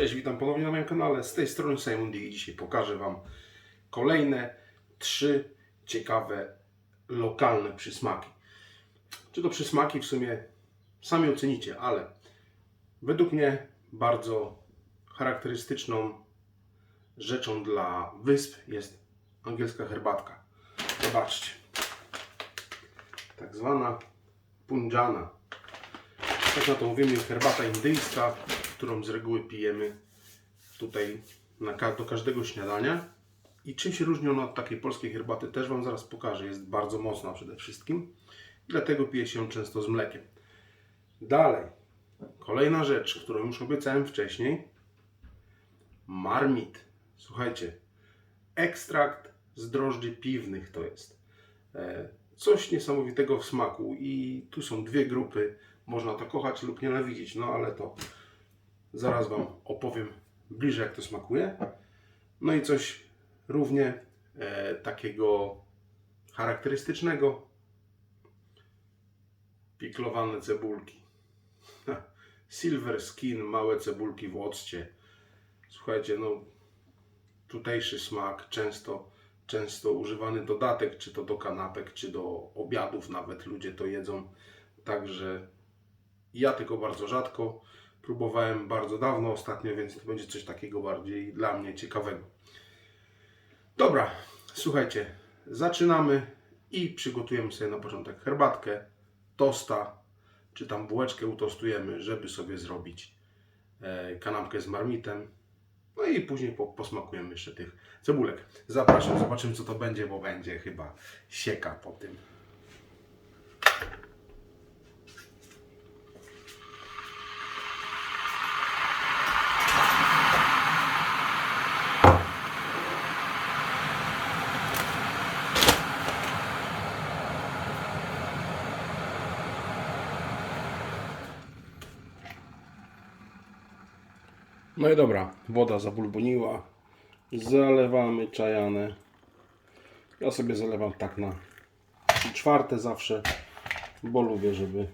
Cześć, witam ponownie na moim kanale. Z tej strony Simon D. i dzisiaj pokażę Wam kolejne trzy ciekawe lokalne przysmaki. Czy to przysmaki w sumie sami ocenicie, ale według mnie bardzo charakterystyczną rzeczą dla wysp jest angielska herbatka. Zobaczcie. Tak zwana punjana. Tak na to mówimy, herbata indyjska, którą z reguły pijemy tutaj na, do każdego śniadania. I czym się różni ona od takiej polskiej herbaty, też Wam zaraz pokażę. Jest bardzo mocna przede wszystkim. Dlatego pije się ją często z mlekiem. Dalej, kolejna rzecz, którą już obiecałem wcześniej. Marmit. Słuchajcie, ekstrakt z drożdży piwnych to jest. E, Coś niesamowitego w smaku i tu są dwie grupy. Można to kochać lub nienawidzić, no ale to zaraz Wam opowiem bliżej jak to smakuje. No i coś równie e, takiego charakterystycznego. Piklowane cebulki. Silver skin, małe cebulki w occie. Słuchajcie, no tutejszy smak, często, często używany dodatek, czy to do kanapek, czy do obiadów nawet ludzie to jedzą. Także ja tylko bardzo rzadko. Próbowałem bardzo dawno ostatnio, więc to będzie coś takiego bardziej dla mnie ciekawego. Dobra, słuchajcie, zaczynamy i przygotujemy sobie na początek herbatkę, tosta, czy tam bułeczkę utostujemy, żeby sobie zrobić e, kanapkę z marmitem. No i później po, posmakujemy jeszcze tych cebulek. Zapraszam, zobaczymy co to będzie, bo będzie chyba sieka po tym. No i dobra, woda zabulboniła. Zalewamy czajane. Ja sobie zalewam tak na czwarte zawsze, bo lubię, żeby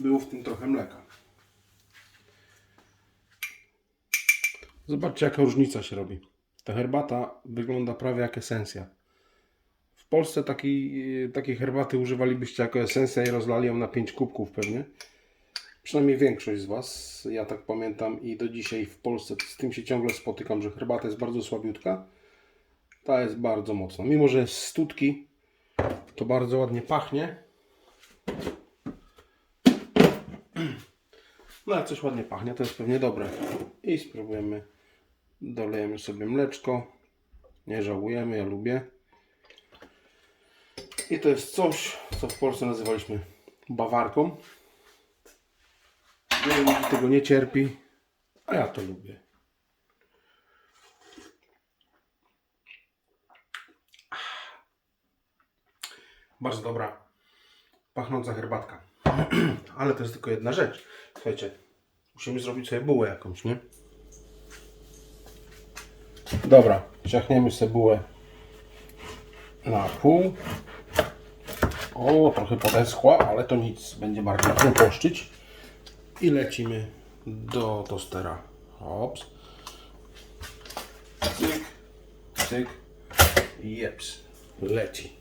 było w tym trochę mleka. Zobaczcie, jaka różnica się robi. Ta herbata wygląda prawie jak esencja. W Polsce takiej, takiej herbaty używalibyście jako esencja i rozlali ją na 5 kubków pewnie. Przynajmniej większość z Was, ja tak pamiętam i do dzisiaj w Polsce z tym się ciągle spotykam, że herbata jest bardzo słabiutka. Ta jest bardzo mocna. Mimo, że jest studki, to bardzo ładnie pachnie. No jak coś ładnie pachnie, to jest pewnie dobre. I spróbujemy. Dolejemy sobie mleczko. Nie żałujemy, ja lubię. I to jest coś, co w Polsce nazywaliśmy bawarką. Ludzi tego nie cierpi, a ja to lubię. Bardzo dobra, pachnąca herbatka. Ale to jest tylko jedna rzecz. Słuchajcie, musimy zrobić sobie bułę jakąś, nie? Dobra, ciachniemy sobie bułę na pół. O, trochę podeschła, ale to nic, będzie bardziej kruposzczyć. I lecimy do tostera. Hops. Cyk, cyk. Jeps. Leci.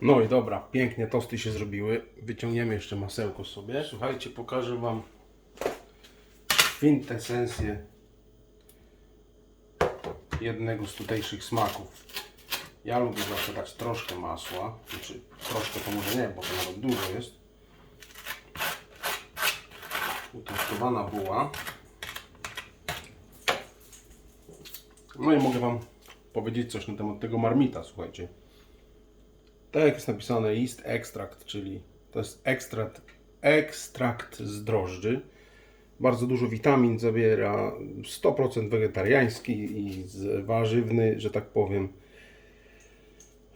No i dobra, pięknie tosty się zrobiły. Wyciągniemy jeszcze masełko sobie. Słuchajcie, pokażę Wam kwintesencję jednego z tutejszych smaków. Ja lubię zawsze dać troszkę masła. Znaczy, troszkę to może nie, bo to nawet dużo jest. Utostowana buła. No i mogę Wam powiedzieć coś na temat tego marmita, słuchajcie. Tak jak jest napisane, yeast extract, czyli to jest ekstrakt, ekstrakt z drożdży. Bardzo dużo witamin zawiera, 100% wegetariański i warzywny, że tak powiem.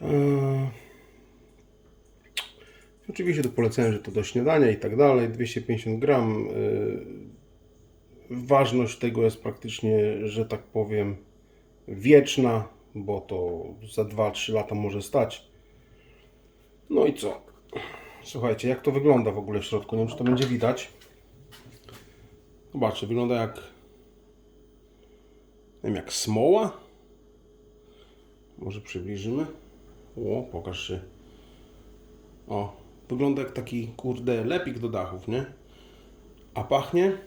Eee, Oczywiście to polecałem, że to do śniadania i tak dalej. 250 gram. Eee, Ważność tego jest praktycznie, że tak powiem, wieczna, bo to za 2-3 lata może stać. No i co? Słuchajcie, jak to wygląda w ogóle w środku? Nie wiem, czy to będzie widać. Zobaczcie, wygląda jak. Nie wiem, jak smoła. Może przybliżymy. O, pokaż się. O, wygląda jak taki, kurde, lepik do dachów, nie? A pachnie?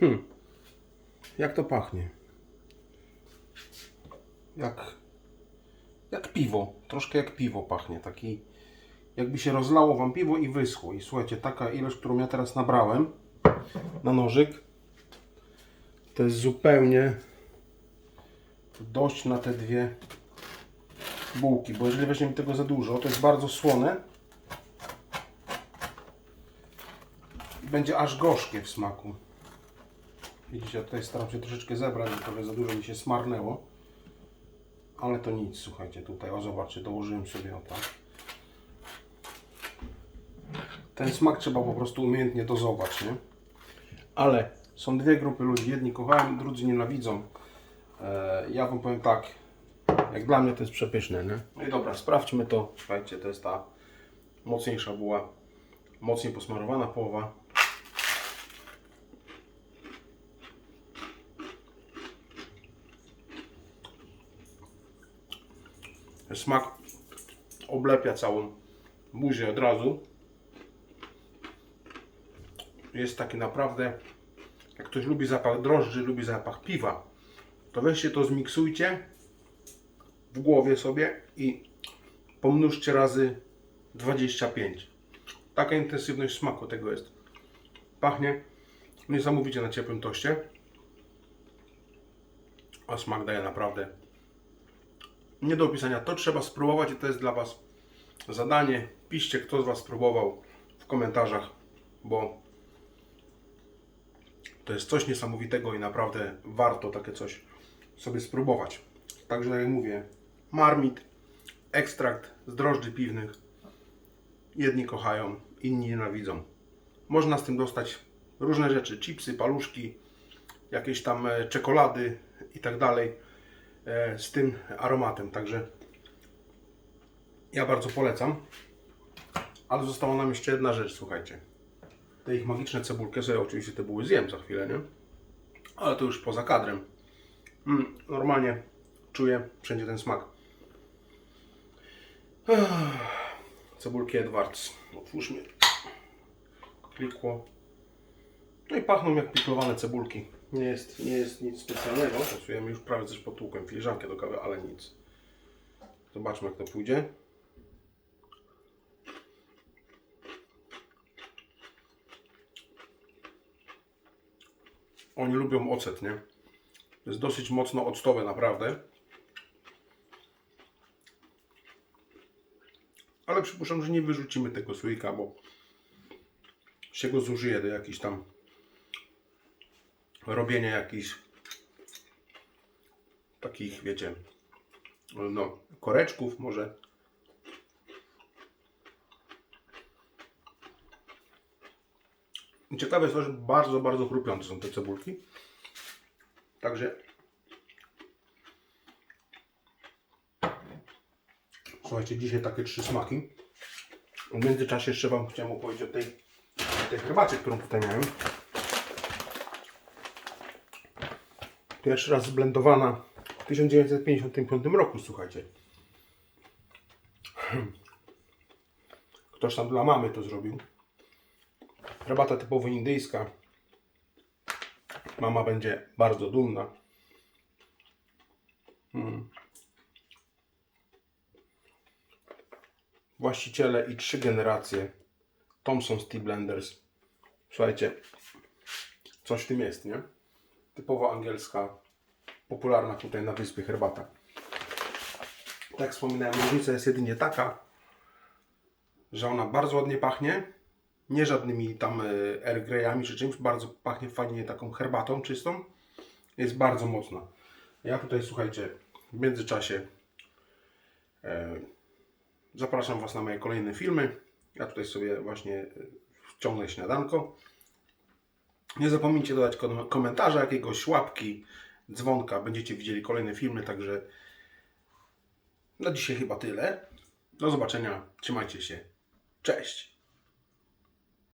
Hmm. Jak to pachnie? Jak. Jak piwo. Troszkę jak piwo pachnie. Taki. Jakby się rozlało wam piwo i wyschło. I słuchajcie, taka ilość, którą ja teraz nabrałem na nożyk, to jest zupełnie dość na te dwie bułki. Bo jeżeli weźmiemy tego za dużo, to jest bardzo słone. I będzie aż gorzkie w smaku. Widzicie, ja tutaj staram się troszeczkę zebrać, bo trochę za dużo mi się smarnęło. Ale to nic, słuchajcie, tutaj, o zobaczcie, dołożyłem sobie o tak. Ten smak trzeba po prostu umiejętnie dozować, nie? Ale są dwie grupy ludzi, jedni kochają, drudzy nienawidzą. E, ja Wam powiem tak, jak dla mnie to jest przepyszne, nie? No i dobra, sprawdźmy to. Słuchajcie, to jest ta mocniejsza buła, mocniej posmarowana połowa. Smak oblepia całą buzię od razu. Jest taki naprawdę, jak ktoś lubi zapach drożdży, lubi zapach piwa, to weźcie to zmiksujcie w głowie sobie i pomnóżcie razy 25. Taka intensywność smaku tego jest. Pachnie niesamowicie na ciepłym toście. A smak daje naprawdę nie do opisania. To trzeba spróbować i to jest dla Was zadanie. Piszcie, kto z Was spróbował w komentarzach, bo to jest coś niesamowitego i naprawdę warto takie coś sobie spróbować. Także tak jak mówię, marmit, ekstrakt z drożdży piwnych. Jedni kochają, inni nienawidzą. Można z tym dostać różne rzeczy, chipsy, paluszki, jakieś tam e, czekolady i tak dalej e, z tym aromatem. Także ja bardzo polecam. Ale została nam jeszcze jedna rzecz, słuchajcie. Te ich magiczne cebulki, sobie oczywiście te były zjem za chwilę, nie? Ale to już poza kadrem. Mm, normalnie czuję wszędzie ten smak. Cebulki Edwards. Otwórzmy. Klikło. No i pachną jak piklowane cebulki. Nie jest, nie jest nic specjalnego. Pasujemy już prawie coś potłukłem. Filiżankę do kawy, ale nic. Zobaczmy jak to pójdzie. Oni lubią ocet, nie? To jest dosyć mocno octowe naprawdę. Ale przypuszczam, że nie wyrzucimy tego słoika, bo się go zużyje do jakichś tam robienia jakichś takich, wiecie, no, koreczków może. Ciekawe jest to, że bardzo, bardzo chrupiące są te cebulki. Także słuchajcie, dzisiaj takie trzy smaki. W międzyczasie jeszcze Wam chciałem opowiedzieć o tej, o tej herbacie, którą tutaj miałem. Pierwszy raz zblendowana w 1955 roku, słuchajcie. Ktoś tam dla mamy to zrobił. Herbata typowo indyjska. Mama będzie bardzo dumna. Mm. Właściciele i trzy generacje Thomson Tea Blenders. Słuchajcie, coś w tym jest, nie? Typowo angielska, popularna tutaj na wyspie herbata. Tak jak wspominałem, różnica jest jedynie taka, że ona bardzo ładnie pachnie, nie żadnymi tam e, Earl Greyami czy czymś, bardzo pachnie fajnie taką herbatą czystą. Jest bardzo mocna. Ja tutaj, słuchajcie, w międzyczasie e, zapraszam Was na moje kolejne filmy. Ja tutaj sobie właśnie e, wciągnę śniadanko. Nie zapomnijcie dodać kom- komentarza, jakiegoś łapki, dzwonka. Będziecie widzieli kolejne filmy, także na dzisiaj chyba tyle. Do zobaczenia. Trzymajcie się. Cześć.